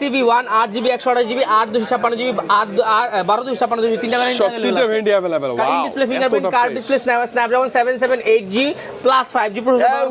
CV one আট GB একশো আঠাশ জিবি আট দুশো ছাপ্পান্ন জিবি আট বারো দুশো ছাপ্পান্ন জিবি তিনটা available কারিং display fingerprint card display Snapdragon seven seven eight G plus five G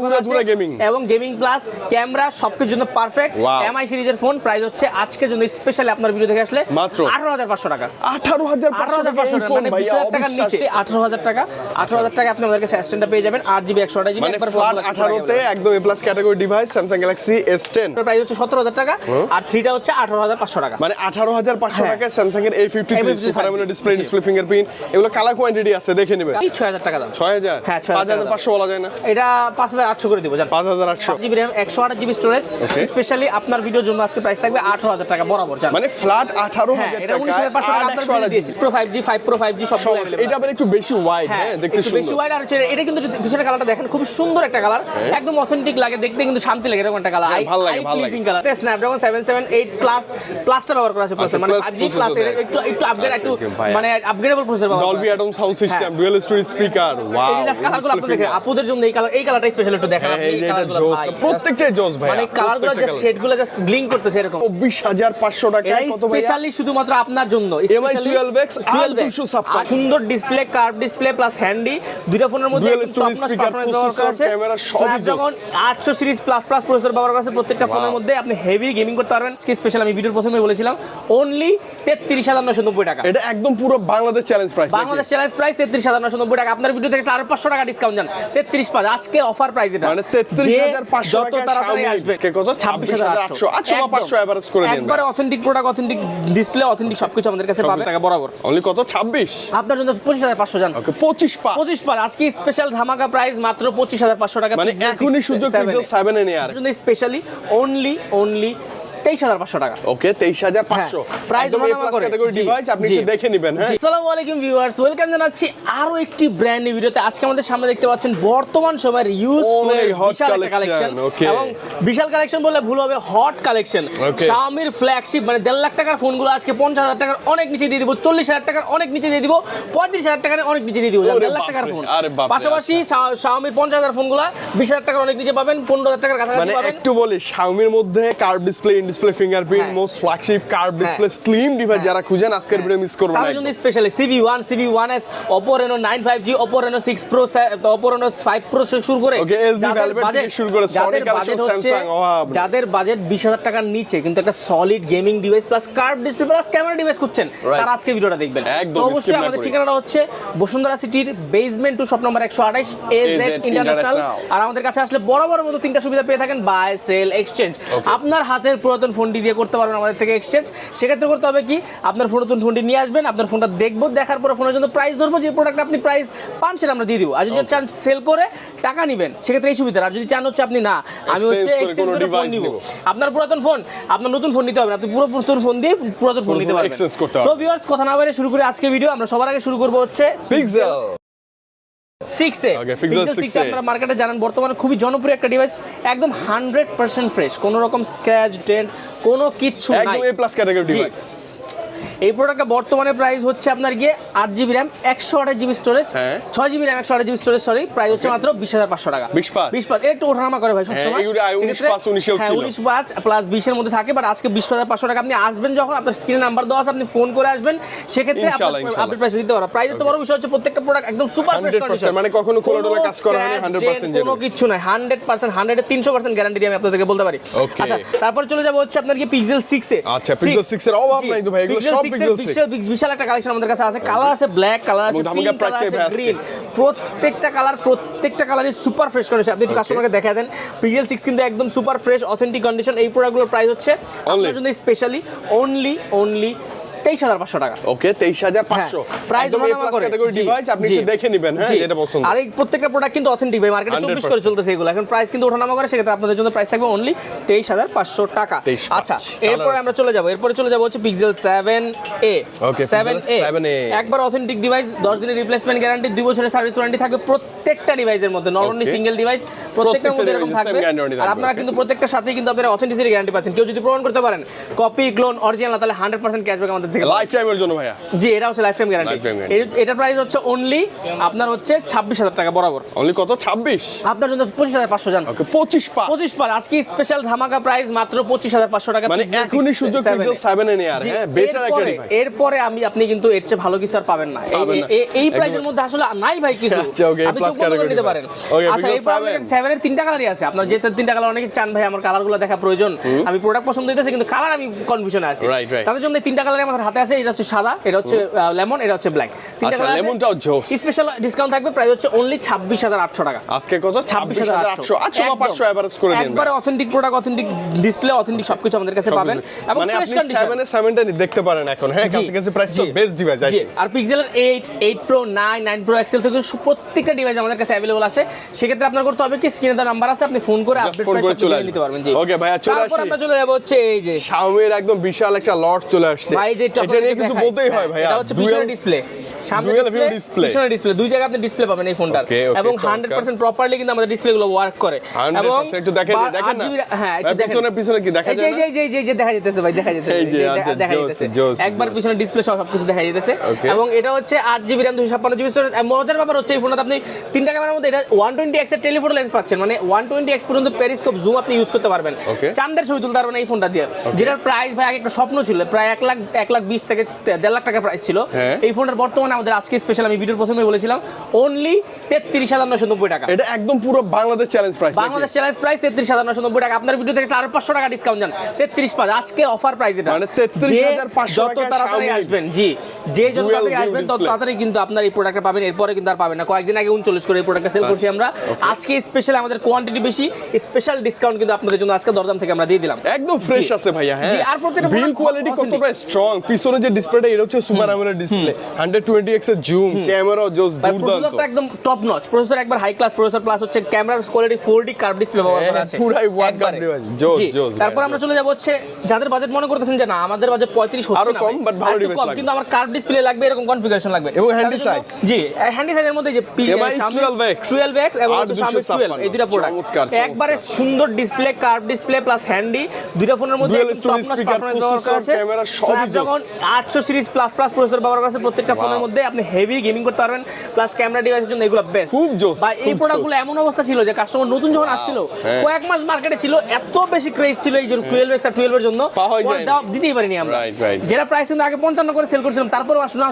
উড়াধুরা এবং গেমিং প্লাস ক্যামেরা সবকিছুর জন্য পারফেক্ট এমআই সিরিজের ফোন প্রাইস হচ্ছে আজকের জন্য স্পেশালি আপনার ভিডিও দেখে আসলে মাত্র। আঠারো হাজার পাঁচশো টাকা। আঠারো হাজার আঠারো হাজার টাকা পাঁচশো মানে বিশ হাজার টাকার নিচে আঠারো হাজার টাকা। আঠারো হাজার টাকা আপনি আমাদের কাছে পেয়ে যাবেন আট জিবি একশো আঠাশ জিবি একবার আঠারোতে একদম A plus category device Samsung Galaxy S ten price হচ্ছে সতেরো হাজার টাকা। আর থ্রিটা হচ্ছে আঠারো হাজার পাঁচশো টাকা। মানে আঠারো হাজার পাঁচশো হ্যাঁ। টাকায় স্যামসাং এর এই fifty three A53 display. Display fingerprint এগুলো কালার কোয়ান্টিটি আছে দেখে নেবেন। এই ছয় হাজার টাকা দাম। ছয় হাজার? হ্যাঁ, ছয় হাজার পাঁচশো বলা যায় না। এটা পাঁচ হাজার আটশো করে দিব পাঁচ হাজার আটশো। জিবি র্যাম একশো আঠাশ জিবি স্টোরেজ স্পেশালি আপনার ভিডিওর জন্য আজকে প্রাইস থাকবে আঠারো হাজার টাকা বরাবর মানে ফ্ল্যাট আঠারো হ্যাঁ হাজার এটা উনিশ হাজার পাঁচশো টাকা আপনার দিয়েছি। Pro five G five pro five G সব এটা আবার একটু বেশি ওয়াইড হ্যাঁ হ্যাঁ দেখতে বেশি ওয়াইড আর এটা কিন্তু পিছনের কালারটা দেখেন খুব সুন্দর একটা কালার একদম অথেন্টিক লাগে দেখতে কিন্তু শান্তি লাগে এরকম একটা কালার হ্যাঁ, ভালো লাগে, ভালো লাগে। Colour Snapdragon seven seven eight plus প্লাসটা ব্যবহার করা আছে প্রসেসর মানে ফাইভ জি প্লাস একটু একটু আপগ্রেড আচ্ছা, একটু মানে আপগ্রেডেবল প্রসেসর ব্যবহার ডলবি অ্যাটম সাউন্ড সিস্টেম হ্যাঁ। ডুয়াল স্টোরি স্পিকার ওয়াও এই জাস্ট কালারগুলো আপনি দেখেন আপুদের জন্য এই কালার এই কালারটা স্পেশাল একটু দেখেন। আপনি এই কালারগুলো জোস ভাই প্রত্যেকটাই জোস ভাই মানে কালারগুলো জাস্ট শেডগুলো জাস্ট ব্লিঙ্ক করতেছে এরকম। চব্বিশ হাজার পাঁচশো টাকা কত ভাই স্পেশালি শুধুমাত্র আপনার জন্য। MI 12X আর 256 সুন্দর display curve display plus handy দুইটা ফোনের মধ্যে camera সবই Snapdragon 800 series plus plus processor ব্যবহার করা আছে। প্রত্যেকটা ফোনের মধ্যে আপনি হেভি গেমিং করতে পারবেন। আজকে স্পেশাল আমি ভিডিওর প্রথমে বলেছিলাম অনলি তেত্রিশ হাজার নশো নব্বই টাকা। এটা একদম পুরো Bangladesh challenge price Bangladesh challenge price তেত্রিশ হাজার নশো নব্বই টাকা। আপনার ভিডিও থেকে আরও পাঁচশো টাকা ডিসকাউন্ট যান তেত্রিশ পাঁচ আজকে অফার প্রাইস এটা। মানে তেত্রিশ হাজার পাঁচশো যত তাড়াতাড়ি আসবে কে কত? ছাব্বিশ হাজার আটশো। আটশো। বা পাঁচশো অ্যাভারেজ করে দিন। একবারে authentic product authentic display authentic সবকিছু আমাদের কাছে পাবে। টাকা বরাবর। অনলি কত? ছাব্বিশ। আপনার জন্য পঁচিশ হাজার পাঁচশো জান। ওকে পঁচিশ পা পঁচিশ পার আজকে স্পেশাল ধামাকা প্রাইস মাত্র পঁচিশ হাজার পাঁচশো টাকা মানে এখনই সুযোগ পিক্সেল সেভেন নেওয়ার জন্য স্পেশালি অনলি অনলি তেইশ হাজার পাঁচশো টাকা। ওকে তেইশ হাজার পাঁচশো। প্রাইস করে ডিভাইস আপনি দেখে নেবেন হ্যাঁ? আসসালামু আলাইকুম ভিউয়ার্স ওয়েলকাম জানাচ্ছি আরও একটি ব্র্যান্ড নিউ ভিডিওতে আজকে আমাদের সামনে দেখতে পাচ্ছেন বর্তমান সময়ের ইউজ বিশাল একটা কালেকশন এবং বিশাল কালেকশন বললে ভুল হবে হট কালেকশন. Xiaomi ফ্ল্যাগশিপ মানে দেড় লাখ টাকার ফোনগুলো আজকে পঞ্চাশ হাজার টাকার অনেক নিচে দিয়ে দিব চল্লিশ হাজার টাকার অনেক নিচে দিয়ে দিব পঁয়ত্রিশ হাজার টাকার অনেক নিচে দিয়ে দিব। দেড় লাখ টাকার ফোন পাশাপাশি Xiaomi পঞ্চাশ হাজার ফোনগুলো বিশ হাজার টাকার অনেক নিচে পাবেন পনেরো হাজার টাকার কাছাকাছি মানে পাবেন একটু বলি শাওমির মধ্যে কার্ভ ডিসপ্লে ডিসপ্লে ফিঙ্গারপ্রিন্ট হ্যাঁ। Most flagship curve display slim device যারা খুঁজেন আজকের ভিডিও মিস করবেন না তাদের জন্য specially Civi one Civi one S Oppo Reno nine five G Oppo Reno six pro Oppo Reno five pro শুরু করে LG যাদের Velvet থেকে শুরু করে collection, হচ্ছে- Samsung, যাদের বাজেট বিশ হাজার টাকার নিচে কিন্তু একটা solid gaming device plus curve display plus camera device খুঁজছেন. তারা আজকে ভিডিওটা দেখবেন। তো অবশ্যই আমাদের ঠিকানাটা হচ্ছে বসুন্ধরা সিটির বেসমেন্ট টু শপ নম্বর একশো আঠাইশ ইন্টারন্যাশনাল আর আমাদের কাছে আসলে বড় বড় মতো তিনটা সুবিধা পেয়ে থাকেন বাই সেল এক্সচেঞ্জ আপনার হাতের পুরাতন ফোনটি দিয়ে করতে পারবেন আমাদের থেকে এক্সচেঞ্জ সেক্ষেত্রে করতে হবে কি আপনার পুরাতন ফোনটি নিয়ে আসবেন আপনার ফোনটা দেখব দেখার পরে ফোনের জন্য প্রাইস ধরবো যে প্রোডাক্ট আপনি প্রাইস পান সেটা আমরা দিয়ে দিব। আর যদি চান সেল করে টাকা নেবেন সেক্ষেত্রে এই সুবিধা আর যদি চান হচ্ছে আপনি না আমি হচ্ছে এক্সচেঞ্জ করে ফোন নিব। আপনার পুরাতন ফোন আপনার নতুন ফোন নিতে হবে আপনি পুরো পুরাতন ফোন দিয়ে পুরাতন ফোন নিতে পারবেন। সো। ভিউয়ার্স কথা না বাইরে শুরু করে আজকে ভিডিও আমরা সবার আগে শুরু করব হচ্ছে পিক্সেল সিক্স 6a আপনারা মার্কেটে জানেন বর্তমানে খুবই জনপ্রিয় একটা ডিভাইস একদম হান্ড্রেড পার্সেন্ট ফ্রেশ কোনো রকম স্ক্র্যাচ ডেন্ট কোনো কিচ্ছু নাই। প্লাস ক্যাটাগরি ডিভাইস এই প্রোডাক্টটা বর্তমানে প্রাইস হচ্ছে আপনার গিয়ে আট জিবি র্যাম একশো আঠাশ জিবি স্টোরেজ হ্যাঁ। ছয় জিবি র্যাম একশো আঠাশ জিবি স্টোরেজ সরি প্রাইস হচ্ছে মাত্র বিশ হাজার পাঁচশো টাকা। 20 বিশ পাঁচ। একটু ওঠানামা করে ভাই সবসময়। এগুলো আই- 19 সেক্ষেত্রে- পাঁচ, 19 এও হ্যাঁ। উনিশ পাঁচ প্লাস বিশের মধ্যে থাকে বাট আজকে বিশ হাজার পাঁচশো টাকা আপনি আসবেন যখন আপনার স্ক্রিনে নাম্বার দেওয়া আছে আপনি ফোন করে আসবেন। সেক্ষেত্রে। আপনি প্রাইস দিতে পারবেন প্রাইস তো বড় বিষয় হচ্ছে প্রত্যেকটা প্রোডাক্ট একদম সুপার ফ্রেশ 100% কন্ডিশন মানে কখনো খোলা টোলা কাজ করা হয়নি, 100% কোনো কিছু নাই। হান্ড্রেড পার্সেন্ট হান্ড্রেড তিনশো পার্সেন্ট গ্যারান্টি দিয়ে আমি আপনাদেরকে বলতে পারি। আচ্ছা তারপর চলে যাব হচ্ছে আপনার কি পিক্সেল সিক্স এ। আচ্ছা, Pixel 6 এর অভাব নাই তো ভাই, এগুলো সব Pixel 6 পিক্সেল বিশাল একটা কালেকশন আমাদের কাছে আছে। কালার আছে ব্ল্যাক কালার আছে পিঙ্ক কালার আছে গ্রিন প্রত্যেকটা কালার প্রত্যেকটা কালারই সুপার ফ্রেশ কন্ডিশন আপনি একটু কাস্টমারকে দেখা দেন। পিক্সেল সিক্স কিন্তু একদম সুপার ফ্রেশ অথেন্টিক কন্ডিশন এই প্রোডাক্টগুলোর প্রাইস হচ্ছে আপনার জন্য স্পেশালি অনলি অনলি তেইশ হাজার পাঁচশো টাকা। ওকে তেইশ হাজার পাঁচশো। প্রাইস একদম এ ডিভাইস আপনি দেখে নেবেন হ্যাঁ যেটা পছন্দ আর এই প্রত্যেকটা প্রোডাক্ট কিন্তু অথেন্টিক ভাই মার্কেটে চব্বিশ করে 100% চলতেছে এগুলো। এখন প্রাইস কিন্তু ওঠানামা করে সেক্ষেত্রে আপনাদের জন্য প্রাইস থাকবে অনলি তেইশ হাজার পাঁচশো টাকা। আচ্ছা এরপরে আমরা চলে যাব এরপরে চলে যাব হচ্ছে Pixel seven A seven A 7a একবার অথেন্টিক ডিভাইস দশ দিনের রিপ্লেসমেন্ট গ্যারান্টি দুই বছরের সার্ভিস ওয়ারেন্টি থাকবে প্রত্যেকটা ডিভাইসের মধ্যে নট অনলি সিঙ্গেল ডিভাইস প্রত্যেকটার মধ্যে এরকম থাকবে। আর আপনারা কিন্তু প্রত্যেকটার সাথেই কিন্তু আপনারা অথেন্টিসিটি গ্যারান্টি পাচ্ছেন। কেউ যদি প্রমাণ করতে পারেন কপি ক্লোন অরিজিনাল তাহলে হান্ড্রেড পার্সেন্ট ক্যাশব্যাক আমাদের থেকে লাইফ টাইমের জন্য ভাইয়া। জি এটা হচ্ছে লাইফ টাইম গ্যারান্টি এটা প্রাইস হচ্ছে অনলি আপনার হচ্ছে ছাব্বিশ হাজার টাকা বরাবর। অনলি কত? ছাব্বিশ? আপনার জন্য পঁচিশ হাজার পাঁচশো জান। পঁচিশ পা। পঁচিশ পার আজকে স্পেশাল ধামাকা প্রাইস মাত্র পঁচিশ হাজার পাঁচশো টাকা মানে এখনই সুযোগ পিক্সেল সেভেন এ। নেওয়ার বেটার একটা এরপরে আমি আপনি কিন্তু এর চেয়ে ভালো কিছু আর পাবেন না। এই- প্রাইসের মধ্যে আসলে নাই ভাই কিছু। আচ্ছা, আপনি চোখ বন্ধ করে নিতে পারেন। আচ্ছা Pixel এরপর আমাদের 7 সেভেন এর তিনটা কালারই আছে। আপনার যে তিনটা কালার অনেকে চান ভাই আমার কালারগুলো দেখা প্রয়োজন। আমি প্রোডাক্ট পছন্দ হইতেছে কিন্তু কালার আমি কনফিউশন আছি. তাদের জন্য তিনটা কালার আমাদের হাতে আছে এটা হচ্ছে সাদা এটা হচ্ছে লেমন এটা হচ্ছে ব্ল্যাক তিনটা আচ্ছা, কালার লেমনটাও জোস। স্পেশাল ডিসকাউন্ট থাকবে প্রাইস হচ্ছে অনলি ছাব্বিশ হাজার আটশো টাকা। আজকে কত? ছাব্বিশ হাজার আটশো। আটশো। বা একদম। পাঁচশো এভারেজ করে দিন একবারে authentic product authentic display authentic সবকিছু আমাদের কাছে পাবেন। এবং মানে ফ্রেশ আপনি কন্ডিশন সেভেন এ সেভেনটা দেখতে পারেন এখন। হ্যাঁ জি, কাছাকাছি প্রাইস তো বেস্ট ডিভাইস জি। আর পিক্সেলের eight eight pro nine nine pro XL থেকে প্রত্যেকটা ডিভাইস আমাদের কাছে অ্যাভেলেবল আছে। সেক্ষেত্রে আপনার করতে হবে কি স্ক্রিনে তার নাম্বার আছে আপনি ফোন করে আপডেট করে। নিতে পারবেন জি। Okay, ভাইয়া, চলে তারপর আসি। আমরা চলে যাব হচ্ছে এই যে শাওমির একদম বিশাল একটা লট চলে আসছে। ভাই যে এটা নিয়ে কিছু বলতেই হয় ভাইয়া। এটা হচ্ছে পিছনের ডিসপ্লে সামনে ডিসপ্লে display। ডিসপ্লে দুই জায়গায় আপনি ডিসপ্লে পাবেন এই ফোনটার Okay, okay, এবং 100% প্রপারলি কিন্তু আমাদের ডিসপ্লে গুলো ওয়ার্ক করে। 100% একটু দেখা দেখেন আট না? হ্যাঁ একটু দেখেন। পিছনে- পিছনে কি দেখা যায় এই যে- এই যে এই যে এই যে দেখা যাইতেছে ভাই দেখা যাইতেছে এই যে, এই যে দেখা যাইতেছে একবার পিছনে ডিসপ্লে সব কিছু দেখা যাইতেছে এবং এটা হচ্ছে আট জিবি র্যাম দুশো স্টোরেজ মজার ব্যাপার হচ্ছে এই ফোনটাতে আপনি তিনটা ক্যামেরার মধ্যে এটা ওয়ান টোয়েন্টি এক্সের টেলিফোটো লেন্স পাচ্ছেন। মানে ওয়ান টোয়েন্টি এক্স পর্যন্ত পেরিস্কোপ জুম আপনি ইউজ করতে পারবেন. চান্দের ছবি তুলতে পারবেন এই ফোনটা দিয়ে। যেটার প্রাইস ভাই আগে একটা স্বপ্ন ছিল প্রায় এক লাখ এক লাখ বিশ থেকে দেড় লাখ টাকা প্রাইস ছিল। হ্যাঁ। এই ফোনটার বর্তমানে আমাদের আজকে স্পেশাল আমি ভিডিওর প্রথমে বলেছিলাম অনলি তেত্রিশ হাজার নশো নব্বই টাকা। এটা একদম পুরো Bangladesh challenge price Bangladesh challenge price তেত্রিশ হাজার নশো নব্বই টাকা। আপনার ভিডিও থেকে আরও পাঁচশো টাকা ডিসকাউন্ট যান। তেত্রিশ পাঁচ আজকে অফার প্রাইস এটা। মানে 33,500 যে যত তাড়াতাড়ি আসবেন জি যে যত তাড়াতাড়ি আসবেন তত তাড়াতাড়ি কিন্তু আপনার এই প্রোডাক্টটা পাবেন। এরপরে কিন্তু আর পাবেন না। কয়েকদিন আগে উনচল্লিশ করে এই প্রোডাক্টটা সেল করছি আমরা। আজকে স্পেশাল আমাদের কোয়ান্টিটি বেশি স্পেশাল ডিসকাউন্ট কিন্তু আপনাদের জন্য আজকে দরদাম থেকে আমরা দিয়ে দিলাম। একদম ফ্রেশ আছে ভাইয়া হ্যাঁ। জি, আর প্রত্যেকটা বিল কোয়ালিটি। কতটা স্ট্রং পিছনে যে ডিসপ্লেটা এটা হচ্ছে সুপার অ্যামোলেড ডিসপ্লে 120 এক্সের জুম ক্যামেরা জোস দুর্দান্ত। প্রসেসর একদম টপ নচ প্রসেসর একবার হাই ক্লাস প্রসেসর প্লাস হচ্ছে ক্যামেরার কোয়ালিটি 4D কার্ভ ডিসপ্লে ব্যবহার করা হ্যাঁ, আছে। পুরাই একবারে। curve device, জোস, জোস তারপর আমরা চলে যাব হচ্ছে যাদের বাজেট মনে করতেছেন যে না আমাদের বাজেট 35 হচ্ছে আরও না কম, ভাই, but ভালো কম, লাগবে। কিন্তু আমার কার্ভ ডিসপ্লে লাগবে এরকম কনফিগারেশন লাগবে। এবং জন্য- size। জি হ্যান্ডি সাইজের মধ্যে যে পি MI 12X 12X এবং হচ্ছে 8 Xiaomi 12 এই দুটো প্রোডাক্ট। একবারে সুন্দর display curve display plus handy দুটো ফোনের মধ্যে storage top notch ব্যবহার করা আছে। camera সবই জোস। 800 সিরিজ প্লাস প্লাস প্রসেসর ব্যবহার করা আছে প্রত্যেকটা ফোনের মধ্যে। আপনি হেভি গেমিং করতে পারবেন প্লাস ক্যামেরা ডিভাইসের জন্য এগুলো বেস্ট খুব জোস, বা এই প্রোডাক্টগুলো এমন অবস্থা ছিল যে কাস্টমার নতুন যখন আসছিল হ্যাঁ। কয়েক মাস মার্কেটে ছিল এত বেশি ক্রেজ ছিল এই যে 12 এক্স আর 12 এর জন্য। দিতেই পারিনি আমরা. যেটা প্রাইস কিন্তু আগে 55 করে সেল করছিলাম তারপর আসলে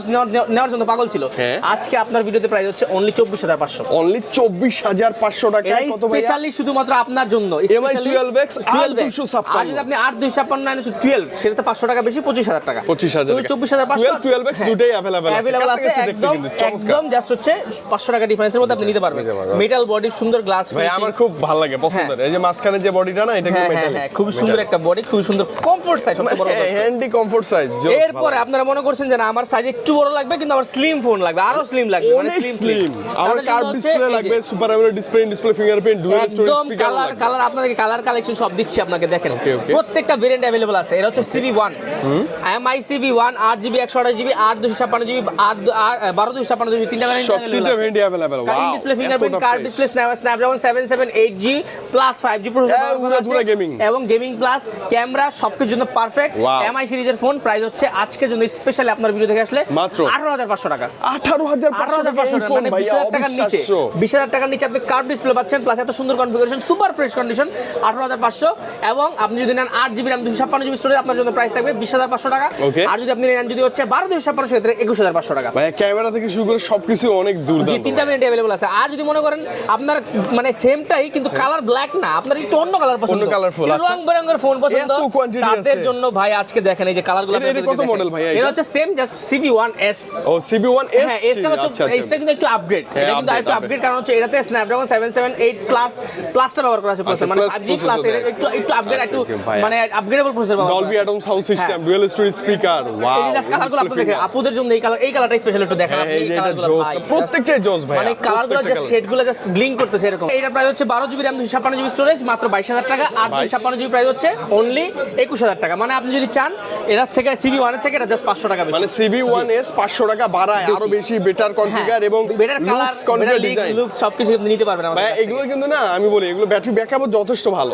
নেওয়ার জন্য পাগল ছিল। হ্যাঁ। আজকে আপনার ভিডিওতে প্রাইস হচ্ছে অনলি 24500 অনলি চব্বিশ হাজার পাঁচশো টাকা। স্পেশালি শুধুমাত্র আপনার জন্য। MI Specially 12X, 12X 8,256 আর যদি আপনি 8256 না 12 সেটাতে 500 টাকা বেশি 25000 টাকা। 25,000 টাকা। 24500 12, 12X দুটোই available আছে। আছে একদম একদম জাস্ট হচ্ছে 500 টাকা ডিফারেন্সের মধ্যে আপনি নিতে পারবেন। মেটাল বডি সুন্দর গ্লাস ভাই আমার খুব ভালো লাগে পছন্দের। এই যে মাঝখানে যে বডিটা না এটা হ্যাঁ হ্যাঁ। হ্যাঁ খুব সুন্দর একটা বডি খুব সুন্দর কমফোর্ট সাইজ সবচেয়ে বড় হ্যান্ডি কমফোর্ট সাইজ এরপরে আপনারা মনে করছেন যে না আমার সাইজ একটু বড় লাগবে কিন্তু আমার স্লিম ফোন লাগবে আরও স্লিম লাগবে মানে স্লিম স্লিম আমার কার্ভ ডিসপ্লে লাগবে super AMOLED display display fingerprint dual storage একদম কালার কালার আপনাদেরকে কালার কালেকশন সব দিচ্ছি আপনাকে দেখেন. প্রত্যেকটা ভেরিয়েন্ট অ্যাভেলেবল আছে এটা হচ্ছে Civi one Mi Civi one আট জিবি একশো আঠাশ জিবি আট দুশো ছাপ্পান্ন জিবি আট বারো দুশো ছাপ্পান্ন জিবি তিনটা available display fingerprint card display Snapdragon seven seven eight G plus five G উড়াধুরা এবং গেমিং প্লাস ক্যামেরা সবকিছুর জন্য পারফেক্ট এমআই সিরিজের ফোন প্রাইস হচ্ছে আজকের জন্য স্পেশালি আপনার ভিডিও দেখে আসলে মাত্র? আঠারো হাজার পাঁচশো টাকা। আঠারো হাজার আঠারো পাঁচশো হাজার টাকা মানে বিশ হাজার টাকার নিচে। বিশ হাজার টাকার নিচে আপনি কার্ভ ডিসপ্লে পাচ্ছেন প্লাস এত সুন্দর কনফিগারেশন সুপার ফ্রেশ কন্ডিশন আঠারো হাজার পাঁচশো। এবং আপনি যদি নেন আট জিবি র্যাম দুশো ছাপ্পান্ন জিবি স্টোরেজ আপনার জন্য প্রাইস থাকবে বিশ হাজার পাঁচশো টাকা। Okay. আর যদি আপনি নেন যদি হচ্ছে বারো দুশো ছাপ্পান্ন সেক্ষেত্রে একুশ হাজার পাঁচশো টাকা। ভাইয়া ক্যামেরা থেকে শুরু করে সবকিছু অনেক জি দুর্দান্ত তিনটা মিনিট অ্যাভেলেবল আছে। আর যদি মনে করেন আপনার মানে সেমটাই কিন্তু কালার ব্ল্যাক না আপনার একটু অন্য কালার পছন্দ। আচ্ছা। রং বেরঙের ফোন পছন্দ। তাদের জন্য ভাই আজকে দেখেন এই যে কালারগুলো এটা- এটা কত model ভাইয়া এটা? এটা হচ্ছে সেম জাস্ট ও হ্যাঁ এসটা হচ্ছে এসটা কিন্তু একটু আপগ্রেড হ্যাঁ, এটা কিন্তু একটু আপগ্রেড কারণ হচ্ছে এটাতে স্ন্যাপড্রাগন 778 প্লাস প্লাসটা ব্যবহার করা আছে প্রসেসর মানে 5G প্লাস আছে। একটু একটু আপগ্রেড আচ্ছা, একটু মানে আপগ্রেডেবল প্রসেসর ব্যবহার Dolby. Atmos sound system. Dual storage speaker wow এই কালারগুলো আপনাদের দেখেন আপুদের জন্য এই কালার এই কালারটা স্পেশাল একটু দেখেন আপনি এই এই কালারগুলো জোস প্রত্যেকটাই জোস ভাই মানে কালারগুলো জাস্ট শেডগুলো জাস্ট ব্লিং করতেছে এরকম। এটা প্রাইস হচ্ছে বারো জিবি র্যাম দুশো ছাপ্পান্ন জিবি স্টোরেজ মাত্র বাইশ হাজার টাকা আর দুশো ছাপ্পান্ন জিবি প্রাইস হচ্ছে অনলি একুশ হাজার টাকা। মানে আপনি যদি চান এটার থেকে সিবি ওয়ানের থেকে এটা জাস্ট পাঁচশো টাকা বেশি। মানে সিবি ওয়ান এস পাঁচশো টাকা বাড়ায় আরও বেশি বেটার কনফিগার এবং better colour configure design looks সবকিছু আপনি নিতে পারবেন আমাদের ভাই এগুলো কিন্তু না আমি বলি এগুলো ব্যাটারি ব্যাকআপও যথেষ্ট ভালো।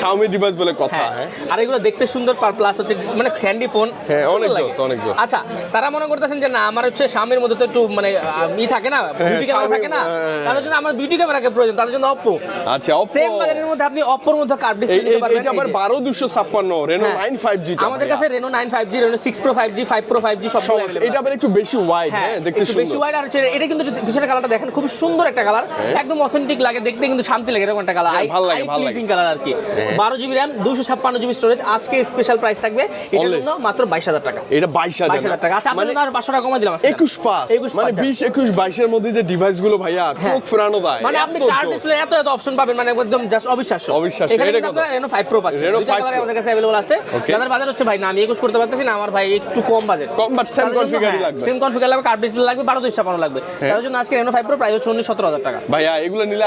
Xiaomi ডিভাইস বলে কথা হ্যাঁ হ্যাঁ। আর এগুলো দেখতে সুন্দর পার প্লাস হচ্ছে মানে হ্যান্ডি ফোন হ্যাঁ, অনেক জোস, অনেক জোস। আচ্ছা তারা মনে করতেছেন যে না আমার হচ্ছে স্বামীর মধ্যে তো একটু মানে থাকে না বিউটি ক্যামেরা থাকে না হ্যাঁ। তাদের জন্য আমার বিউটি ক্যামেরাকে প্রয়োজন তাদের জন্য আচ্ছা সেম বাজারের মধ্যে আপনি মধ্যে ডিসপ্লে দিতে পারবেন এইটা আবার এই যে। বারো দুশো ছাপ্পান্ন রেনো হ্যাঁ। আমাদের কাছে Reno nine five G Reno six pro five G five pro five G সব এটা আবার একটু বেশি ওয়াইড হ্যাঁ দেখতে একটু বেশি সুন্দর। ওয়াইড আর হচ্ছে এটা কিন্তু পিছনের কালারটা দেখেন খুব সুন্দর একটা কালার একদম অথেন্টিক লাগে দেখতে কিন্তু শান্তি লাগে এরকম একটা কালার ভালো লাগে, ভালো লাগে। কালার আর কি। বারো জিবি র্যাম দুশো ছাপ্পান্ন জিবি স্টোরেজ আজকে স্পেশাল প্রাইস থাকবে। এটার জন্য মাত্র হাজার টাকা। গুলো আপনি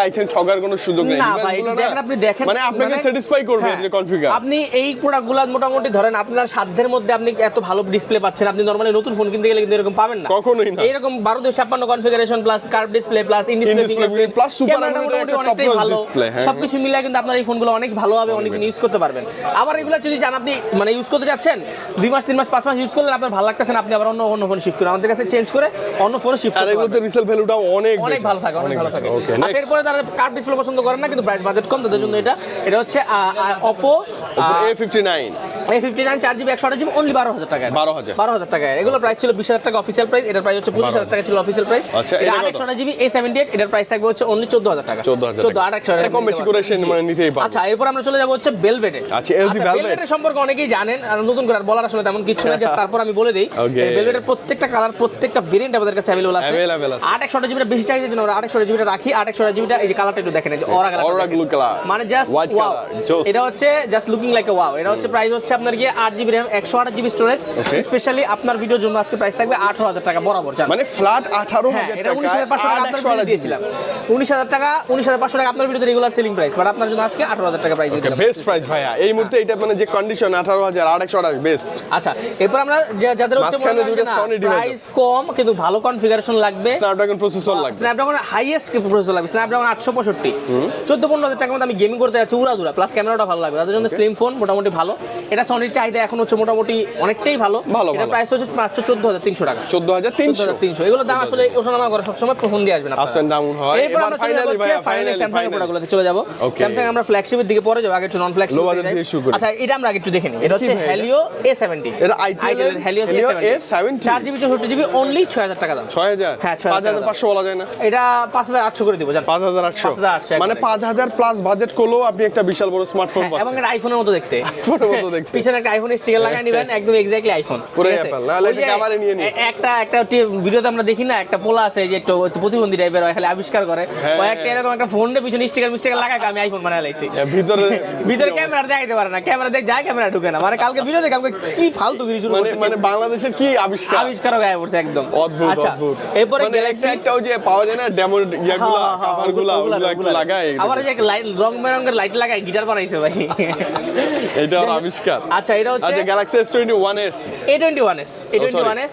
এখানে ঠগার কোনো সুযোগ দেখেন আপনি দেখেন। মানে আপনাকে স্যাটিসফাই আপনি এই প্রোডাক্টগুলো মোটামুটি ধরেন আপনার সাধ্যের মধ্যে আপনি এত ভালো ডিসপ্লে পাচ্ছেন। আপনি নরমালি নতুন ফোন কিনতে গেলে কিন্তু এরকম পাবেন না। কখনোই না। এইরকম 12 256 configuration plus curve display plus in display AMOLED মোটামুটি একটা অনেকটাই ভালো। হ্যাঁ, সবকিছু মিলিয়ে কিন্তু আপনার এই ফোনগুলো অনেক ভালো হবে অনেকদিন ইউজ করতে পারবেন। আবার এগুলো যদি চান আপনি মানে ইউজ করতে যাচ্ছেন দুই মাস তিন মাস পাঁচ মাস ইউজ করলেন আপনার ভালো লাগতেছে আপনি আবার অন্য অন্য ফোন শিফট করেন। আমাদের কাছে চেঞ্জ করে অন্য ফোনে শিফট আর করতে এগুলোতে রিসেল ভ্যালুটাও অনেক অনেক ভালো থাকে অনেক ভালো থাকে। আচ্ছা এরপরে তারা কার্ভ ডিসপ্লে পছন্দ করেন না কিন্তু প্রাইস বাজেট কম তাদের জন্য এটা এটা হচ্ছে অপো এ ফিফটি নাইন এই ফিফটি নাইন চার জিবি একশো আট জিবি অনলি বারো হাজার টাকা 12,000 বারো হাজার টাকা এগুলো প্রাইস ছিল বিশ হাজার টাকা অফিসিয়াল প্রাইস এটার প্রাইস হচ্ছে পঁচিশ হাজার টাকা ছিল অফিসিয়াল প্রাইস এটা এটা আট একশো জিবি এ সেভেন্টি এইট এটার প্রাইস থাকবে হচ্ছে অনলি চোদ্দ হাজার টাকা। 14,000 চোদ্দ আট একশো কম বেশি করে নিতেই পারবে। আচ্ছা এরপর আমরা চলে যাব হচ্ছে বেলভেটে আচ্ছা, LG বেলভেটের সম্পর্কে অনেকেই জানেন আর নতুন করে আর বলার আসলে তেমন কিছু না just তারপর আমি বলে দিই। বেলভেটের প্রত্যেকটা কালার প্রত্যেকটা ভেরিয়েন্ট আমাদের কাছে অ্যাভেলেবল আছে। Available আছে। আট একশো জিবিটা বেশি চাহিদা জন্য আমরা আট একশো জিবিটা রাখি আট একশো জিবিটা এই যে কালারটা একটু দেখেন এই যে Aura colour Aura blue color। মানে জাস্ট ওয়াও এটা হচ্ছে just looking like a wow এটা হচ্ছে প্রাইস হচ্ছে আপনার গিয়ে আট জিবি র্যাম একশো আট জিবি স্টোরেজ স্পেশালি আপনার ভিডিওর জন্য আজকে প্রাইস থাকবে আঠারো হাজার টাকা বরাবর মানে ফ্ল্যাট আঠারো হ্যাঁ হাজার এটা উনিশ টাকা হাজার পাঁচশো টাকা আপনার দিয়েছিলাম। উনিশ হাজার টাকা উনিশ হাজার পাঁচশো টাকা আপনার ভিডিওতে রেগুলার সেলিং প্রাইস বাট আপনার জন্য আজকে আঠারো হাজার টাকা প্রাইস বেস্ট প্রাইস ভাইয়া। এই মুহূর্তে এটা মানে যে কন্ডিশন আঠারো হাজার আট একশো আঠাশ বেস্ট আচ্ছা এরপর আমরা যাদের হচ্ছে প্রাইস কম কিন্তু ভালো কনফিগারেশন লাগবে। স্ন্যাপড্রাগন প্রসেসর লাগবে। স্ন্যাপড্রাগন হাইয়েস্ট প্রসেসর লাগবে? স্ন্যাপড্রাগন আটশো পঁয়ষট্টি। চোদ্দ পনেরো হাজার টাকার মধ্যে আমি গেমিং করতে যাচ্ছি উড়া দুরা প্লাস ক্যামেরাটা ভালো লাগবে। তাদের জন্য স্লিম ফোন মোটামুটি ভালো। এটা সনির চাহিদা এখন হচ্ছে মোটামুটি অনেকটাই ভালো। ভালো, এটা প্রাইস হচ্ছে মাত্র চোদ্দ হাজার তিনশো টাকা। চোদ্দ হাজার তিনশো। তিনশো। এগুলো দাম আসলে ওঠানামা করে সবসময় ফোন দিয়ে আসবেন Ups and down হয়। এরপর আমরা চলে যাব ফাইনালি স্যামসাং এর প্রোডাক্টগুলোতে চলে যাব। স্যামসাং আমরা ফ্ল্যাগশিপের দিকে পরে যাব। আগে একটু নন ফ্ল্যাগশিপ। আচ্ছা এটা আমরা আগে একটু দেখে নিই। এটা হচ্ছে? এ সেভেন্টি এটা ITEL এর A70 চার জিবি চৌষট্টি জিবি অনলি ছয় হাজার টাকা দাম। ছয় হাজার? হ্যাঁ, ছয় পাঁচ হাজার হাজার পাঁচশো বলা যায় না। এটা পাঁচ হাজার আটশো করে দিব জান। পাঁচ হাজার আটশো। 5,800 মানে একবারে। পাঁচ হাজার প্লাস বাজেট করলেও আপনি একটা বিশাল বড় স্মার্টফোন হ্যাঁ, এবং পাচ্ছেন। এটা আইফোনের মতো দেখতে। iPhone-এর মতো দেখতে। পিছনে একটা আইফোন স্টিকার লাগাই নিবেন একদম এক্স্যাক্টলি আইফোন পুরো Apple, নাহলে একটা camera নিয়ে নিন। একটা একটা ভিডিওতে আমরা দেখি না একটা পোলা আছে যে একটু প্রতিবন্ধী টাইপের খালি আবিষ্কার করে। হ্যাঁ। ও একটা এরকম একটা ফোন পিছনে স্টিকার মিস্টিকার লাগাই আমি আইফোন বানাই লাইছি। হ্যাঁ, ভিতরে ভিতরে ক্যামেরা দেখাইতে পারে না ক্যামেরা দেখ যায় ক্যামেরা ঢুকে না। মানে কালকে ভিডিও দেখে আমাকে কি ফালতু গিরি শুরু মানে মানে বাংলাদেশের কি আবিষ্কার? আবিষ্কার গায়ে পড়ছে একদম। অদ্ভুত আচ্ছা অদ্ভুত। এরপরে মানে গ্যালাক্সি একটা একটা ওই যে পাওয়া যায় না ডেমো ইয়াগুলা হ্যাঁ, কাভারগুলা ওগুলা একটু লাগায়। আবার যে লাইট রং বেরঙের লাইট লাগাই গিটার বানাইছে ভাই। এটা ওর আচ্ছা এটা হচ্ছে আচ্ছা গ্যালাক্সি.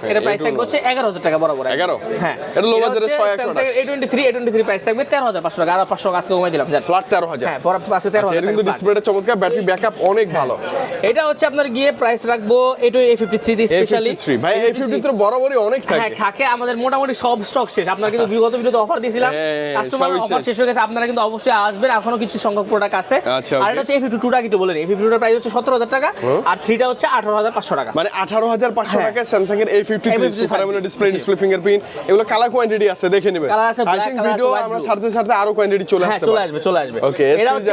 এটা হ্যাঁ, প্রাইস থাকবে হচ্ছে এগারো হাজার টাকা বরাবর 11? হ্যাঁ। এটা low budget এর ছয় একশো Samsung A twenty three A twenty three price থাকবে টাকা। আর টাকা আজকে কমাই দিলাম জান। ফ্ল্যাট হ্যাঁ পরে আজকে তেরো আচ্ছা, এটা কিন্তু ডিসপ্লেটা চমৎকার ব্যাটারি ব্যাকআপ অনেক ভালো। এটা হচ্ছে আপনার গিয়ে প্রাইস রাখব A two A three specially ভাই এ ফিফটি তো বরাবরই অনেক হ্যাঁ থাকে। আমাদের মোটামুটি সব স্টক শেষ। আপনার কিন্তু বিগত ভিডিওতে অফার দিয়েছিলাম। হ্যাঁ, কাস্টমার অফার শেষ। হয়ে গেছে। আপনারা কিন্তু অবশ্যই আসবেন। এখনও কিছু সংখ্যক প্রোডাক্ট আছে। আচ্ছা, আর. এটা হচ্ছে এ ফিফটি টুটা একটু বলে নিই এ প্রাইস হচ্ছে সতেরো হাজার টাকা। আর থ্রিটা হচ্ছে আঠারো হাজার পাঁচশো টাকা। মানে আঠারো হাজার পাঁচশো হ্যাঁ। টাকায় স্যামসাং এর A fifty three A53 display. Display fingerprint এগুলো কালার কোয়ান্টিটি আছে দেখে নেবেন। Color আছে, আই ভিডিও আমরা আরও কোয়ান্টিটি চলে হ্যাঁ আসতে চলে আসবে চলে আসবে। Okay, এটা হচ্ছে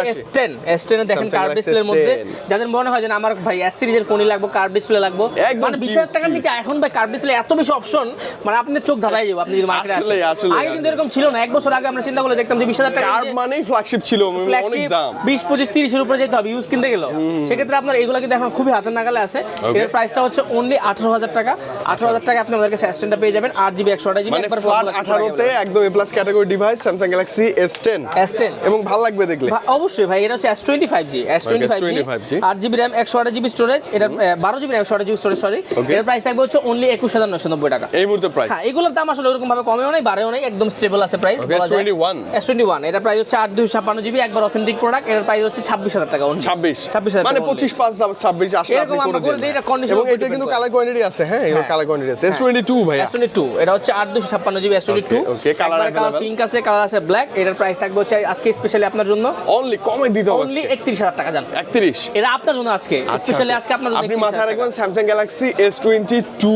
দেখেন কার্ভ ডিসপ্লের মধ্যে যাদের মনে হয় যে আমার ভাই সিরিজের ফোনই লাগবে কার্ভ ডিসপ্লে লাগবে। মানে বিশ cute, হাজার টাকার নিচে এখন ভাই কার্ভ ডিসপ্লে এত বেশি অপশন মানে আপনাদের চোখ ধাঁধাই যাবে আপনি যদি মার্কেটে আসেন। আসলেই, আসলেই, আগে কিন্তু এরকম ছিল না এক বছর আগে আমরা চিন্তা করে দেখতাম যে বিশ হাজার টাকা কার্ড মানেই ফ্ল্যাগশিপ ছিল অনেক দাম। বিশ পঁচিশ তিরিশের উপরে যেতে হবে ইউজ কিনতে গেলেও। সেক্ষেত্রে আপনার এগুলো কিন্তু এখন খুবই হাতের নাগালে আছে। এর প্রাইসটা হচ্ছে অনলি আঠারো হাজার টাকা। আঠারো হাজার টাকা আপনি আমাদের কাছে অ্যাসেন্টটা পেয়ে যাবেন আট জিবি একশো আঠাশ জিবি মানে ফ্ল্যাট আঠারোতে একদম A plus category device Samsung Galaxy S ten S ten এবং ভালো লাগবে দেখলে। অবশ্যই ভাই এটা হচ্ছে S twenty five G S twenty five G S25G আট জিবি র্যাম একশো আঠাশ জিবি স্টোরেজ এটা বারো জিবি একশো আঠাশ জিবি স্টোরেজ সরি এর প্রাইস থাকবে হচ্ছে অনলি একুশ হাজার নশো নব্বই টাকা। এই মুহূর্তে প্রাইস হ্যাঁ এগুলোর দাম আসলে ওরকম ভাবে কমেও নাই বাড়েও নাই একদম স্টেবল আছে price Okay, S21 S twenty one এটা প্রাইস হচ্ছে আট দুশো ছাপ্পান্ন জিবি একবার অথেন্টিক প্রোডাক্ট এটার প্রাইস হচ্ছে ছাব্বিশ হাজার টাকা। ছাব্বিশ। ছাব্বিশ হাজার মানে। পঁচিশ পাঁচ ছাব্বিশ আসলে আপনি করে দিন। এবং এটা কিন্তু কালার কোয়ান্টিটি আছে হ্যাঁ? এটা হ্যাঁ। কালার কোয়ান্টিটি আছে। এস টোয়েন্টি টু ভাইয়া। এস টোয়েন্টি টু এটা হচ্ছে আট দুশো ছাপ্পান্ন GB S twenty two okay, colour pink আছে কালার আছে ব্ল্যাক এটার প্রাইস থাকবে হচ্ছে আজকে স্পেশালি আপনার জন্য। অনলি কমে দিতে হবে অনলি একত্রিশ হাজার টাকা জান একত্রিশ। এটা আপনার জন্য আজকে। স্পেশালি আজকে আপনার জন্য আপনি মাথায় রাখবেন Samsung Galaxy S twenty two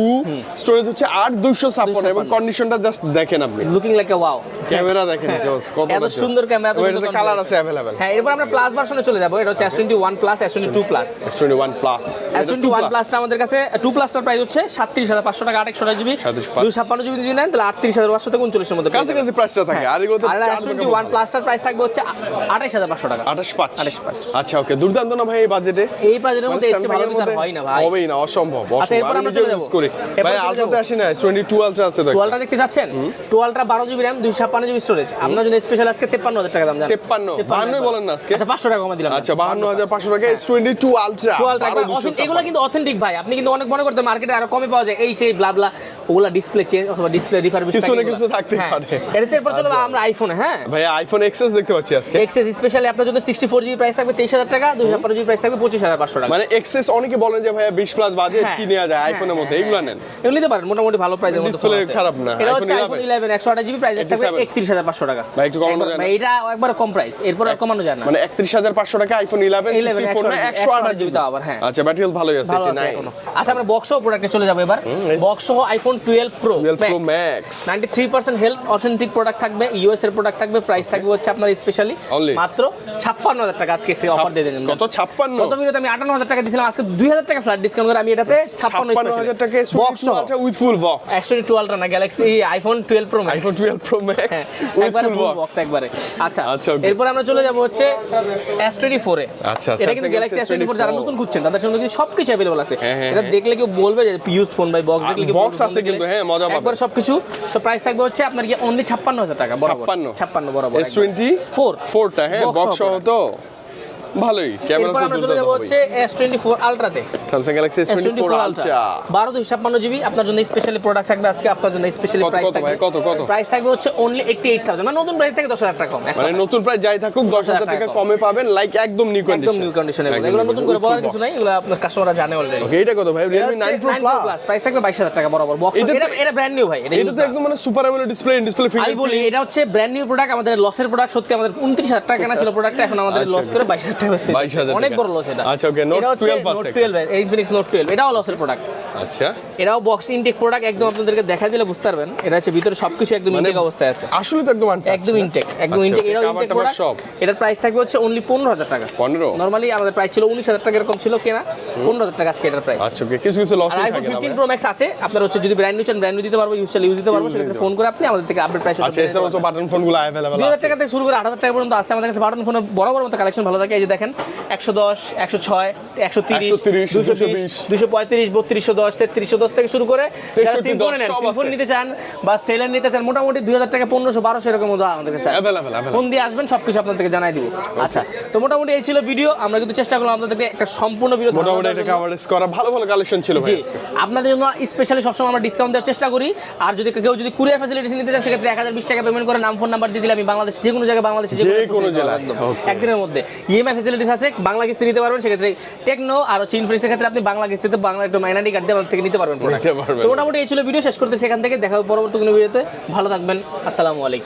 storage হচ্ছে আট দুশো ছাপ্পান্ন এবং কন্ডিশনটা জাস্ট দেখেন আপনি। Looking like a wow camera দেখেন জোস কত এত সুন্দর ক্যামেরা সুন্দর কালার আছে অ্যাভেলেবেল হ্যাঁ এরপর আমরা প্লাস ভার্সনে চলে যাব। এটা হচ্ছে S twenty one plus S twenty two plus S twenty one plus S twenty one প্লাসটা আমাদের কাছে টু প্লাসটার প্রাইস হচ্ছে সাতত্রিশ হাজার পাঁচশো টাকা আটশো জিবি। 37,500 দুই ছাপ্পান্ন জিবি যদি নেন তাহলে আটত্রিশ হাজার পাঁচশো থেকে উনচল্লিশের মধ্যে পেয়ে কাছাকাছি যাবেন। প্রাইসটা থাকে আর এগুলো তো আর এস টোয়েন্টি ওয়ান প্লাসটার প্রাইস থাকবে হচ্ছে আঠাইশ হাজার পাঁচশো টাকা। আঠাশ পাঁচ। আঠাশ পাঁচ। আচ্ছা ওকে দুর্দান্ত না ভাই এই বাজেটে এই বাজেটের মধ্যে এর ভালো কিছু হয় না ভাই। হবেই না অসম্ভব আচ্ছা, এরপর আমরা চলে যাব। ভাই আলট্রাতে আসি না টোয়েন্টি টু আলট্রা আছে তো টুয়েলটা দেখতে চাচ্ছেন টুয়েলটা বারো জিবি র্যাম দুইশো ছাপ্পান্ন জিবি স্টোরেজ আপনার জন্য স্পেশাল আজকে তেপ্পান্ন হাজার টাকা দাম জানেন? তেপ্পান্ন। বাহান্নই বলেন না আজকে। আচ্ছা পাঁচশো টাকা কমে দিলাম। আচ্ছা বাহান্ন হাজার পাঁচশো। টাকা এস টোয়েন্টি টু আলট্রা টুয়েলটা এগুলো কিন্তু অথেন্টিক ভাই। আপনি কিন্তু অনেক মনে করতে মার্কেটে আরও কমে পাওয়া যায় এই সেই ব্লাবলা ব্লা ওগুলা ডিসপ্লে চেঞ্জ অথবা ডিসপ্লে রিফারবিশ কিছু না কিছু থাকতেই পারে। এটা এরপর চলে যাব আমরা আইফোনে হ্যাঁ? ভাই আইফোন এক্সএস দেখতে পাচ্ছি আজকে। এক্সেস স্পেশালি আপনার জন্য সিক্সটি ফোর জিবি প্রাইস থাকবে তেইশ হাজার টাকা দুই ছাপ্পান্ন জিবি প্রাইস থাকবে পঁচিশ হাজার পাঁচশো টাকা। মানে এক্সেস অনেকে বলেন যে ভাইয়া বিশ প্লাস বাজেট হ্যাঁ, কি নেওয়া যায় হ্যাঁ, আইফোনের মধ্যে? হ্যাঁ, এগুলো নেন। এগুলো নিতে পারেন মোটামুটি ভালো প্রাইসের মধ্যে আছে। খারাপ না, এটা হচ্ছে আইফোন 11 ইলেভেন একশো আট জিবি প্রাইস থাকবে 87 একত্রিশ হাজার পাঁচশো টাকা। ভাই, একটু কমানো যায় না? ভাই, এটা একবার কম প্রাইস এরপর আর কমানো যায় না। মানে একত্রিশ হাজার পাঁচশো টাকা আইফোন ইলেভেন 11 সিক্সটি ফোর না একশো আঠাশ জিবি তাও আবার, হ্যাঁ। আচ্ছা ব্যাটারি ভালোই আছে ভালো এটি আছে নাই এখনও। আচ্ছা আমরা বক্স সহ প্রোডাক্টে চলে যাব এবার। বক্স সহ iPhone twelve pro 12 Pro Max। Ninety three percent health authentic product থাকবে ইউএস এর প্রোডাক্ট থাকবে প্রাইস থাকবে হচ্ছে আপনার স্পেশালি Only? মাত্র ছাপ্পান্ন হাজার টাকা আজকে অফার দিয়ে দেন কত? ছাপ্পান্ন? গত ভিডিওতে আমি আটান্ন হাজার টাকা দিয়েছিলাম আজকে দুই হাজার টাকা ফ্ল্যাট ডিসকাউন্ট করে আমি এটাতে ছাপ্পান্ন হাজার টাকা box with full box actually twelve না Galaxy iPhone twelve pro iPhone twelve pro max with full box box একবারে আচ্ছা আচ্ছা. এরপর আমরা চলে যাব হচ্ছে এস টোয়েন্টি ফোরে আচ্ছা, এটা কিন্তু গ্যালাক্সি এস টোয়েন্টি ফোর যারা S24 নতুন খুঁজছেন তাদের জন্য কিন্তু সবকিছু অ্যাভেলেবল আছে। হ্যাঁ, হ্যাঁ, এটা হ্যাঁ। দেখলে কেউ বলবে যে ইউজ ফোন বাই বক্স দেখলে বলবে, আছে কিন্তু, হ্যাঁ, মজা পাবেন। একবার সবকিছু সব প্রাইস থাকবে হচ্ছে আপনার কি অনলি ছাপ্পান্ন হাজার টাকা বরাবর। 56 ছাপ্পান্ন বরাবর এস টোয়েন্টি ফোর ফোরটা হ্যাঁ Box বক্স সহ তো। ভালোই ক্যামেরা তো আমরা চলে যাব হচ্ছে S twenty four আলট্রাতে Samsung Galaxy S S twenty twenty four four ultra বারো দুই ছাপ্পান্ন জিবি আপনার জন্য স্পেশালি প্রোডাক্ট থাকবে আজকে আপনার জন্য স্পেশালি প্রাইস থাকবে। কত, কত? প্রাইস থাকবে হচ্ছে অনলি এইটটি এইট থাউজেন্ড মানে নতুন প্রাইস থেকে দশ হাজার টাকা কম মানে নতুন প্রায় যাই থাকুক দশ হাজার টাকা টাকা কমে। পাবেন লাইক একদম নিউ একদম কন্ডিশন নিউ কন্ডিশনে এগুলো নতুন করে বলার কিছু নাই এগুলো আপনার কাস্টমাররা জানে অলরেডি ওকে এটা কত ভাই? Realme nine pro plus price থাকবে বাইশ হাজার টাকা বরাবর বক্স এটা এটা ব্র্যান্ড নিউ ভাই এটা তো একদম মানে সুপার অ্যামোলেড ডিসপ্লে ডিসপ্লে আমি বলি এটা হচ্ছে ব্র্যান্ড নিউ প্রোডাক্ট আমাদের লসের প্রোডাক্ট সত্যি আমাদের উনত্রিশ হাজার টাকা কেনা ছিল প্রোডাক্ট এখন আমাদের আচ্ছা, লস করে বাইশ হাজার টাকা বেচতে 22,000 অনেক বড় লস এটা। আচ্ছা, okay, Note 12 আছে নোট একটা। টুয়েলভ ইনফিনিক্স নোট টুয়েলভ এটাও লসের প্রোডাক্ট আচ্ছা। এটাও বক্স ইনটেক প্রোডাক্ট একদম আপনাদেরকে দেখা দিলে বুঝতে পারবেন। এটা হচ্ছে ভিতরে সবকিছু একদম ইনটেক অবস্থায় আছে। আসলে তো একদম একদম ইনটেক একদম ইনটেক এটাও ইনটেক প্রোডাক্ট এটার প্রাইস থাকবে হচ্ছে অনলি পনেরো হাজার টাকা। 15? নর্মালি আমাদের প্রাইস ছিল টাকা এরকম ছিল কেনা। পনেরো হাজার টাকা আজকে এটার প্রাইস আচ্ছা ওকে কিছু কিছু লস প্রো ম্যাক্স আছে। আপনার হচ্ছে যদি ব্র্যান্ড নিউ চান ব্র্যান্ড নিউ দিতে পারব ইউজ ইউজ দিতে পারব। সেক্ষেত্রে ফোন করে আপনি আমাদের থেকে আপডেট প্রাইস আচ্ছা এছাড়াও তো বাটন ফোনগুলো অ্যাভেলেবল দুই হাজার টাকা থেকে শুরু করে আট হাজার টাকা পর্যন্ত আছে আমাদের কাছে। বাটন ফোনের বড় বড় মতো কালেকশন ভালো থাকে। যে দেখেন একশো দশ একশো ছয় একশো তিরিশ দুশো 220 বিশ। দুশো পঁয়ত্রিশ বত্রিশশো দশ তেত্রিশশো দশ থেকে শুরু করে যারা 63 সিম্ফনি নেন সব সিম্ফনি আছে। নিতে চান বা সেলের নিতে চান মোটামুটি দুই হাজার টাকা পনেরোশো বারোশো এরকম আমাদের কাছে. ফোন দিয়ে আসবেন সবকিছু আপনার থেকে জানাই দিব। আচ্ছা তো মোটামুটি এই ছিল ভিডিও আমরা কিন্তু চেষ্টা করলাম আপনাদেরকে একটা সম্পূর্ণ ভিডিও মোটামুটি এটা কভারেজ করা ভালো ভালো কালেকশন ছিল জি আপনাদের জন্য স্পেশালি সবসময় আমরা ডিসকাউন্ট দেওয়ার চেষ্টা করি। আর যদি কেউ যদি কুরিয়ার ফ্যাসিলিটিস নিতে চান সেক্ষেত্রে এক হাজার বিশ টাকা পেমেন্ট করে নাম ফোন নাম্বার দিয়ে দিলে আমি বাংলাদেশ যে কোনো জায়গায় বাংলাদেশে যে কোনো Okay. একদিনের মধ্যে। ইএমআই ফ্যাসিলিটিস আছে বাংলা কিস্তি নিতে পারবেন সেক্ষেত্রে টেকনো আর হচ্ছে ইনফিনিক্সের ক্ষেত্রে আপনি বাংলা কিস্তিতে বাংলা একটু মাইনারি কার্ড দিয়ে আমাদের থেকে নিতে পারবেন product। নিতে পারবেন। তো মোটামুটি এই ছিল ভিডিও শেষ করতে সেখান থেকে দেখা হবে পরবর্তী কোনো ভিডিওতে ভালো থাকবেন আসসালামু আলাইকুম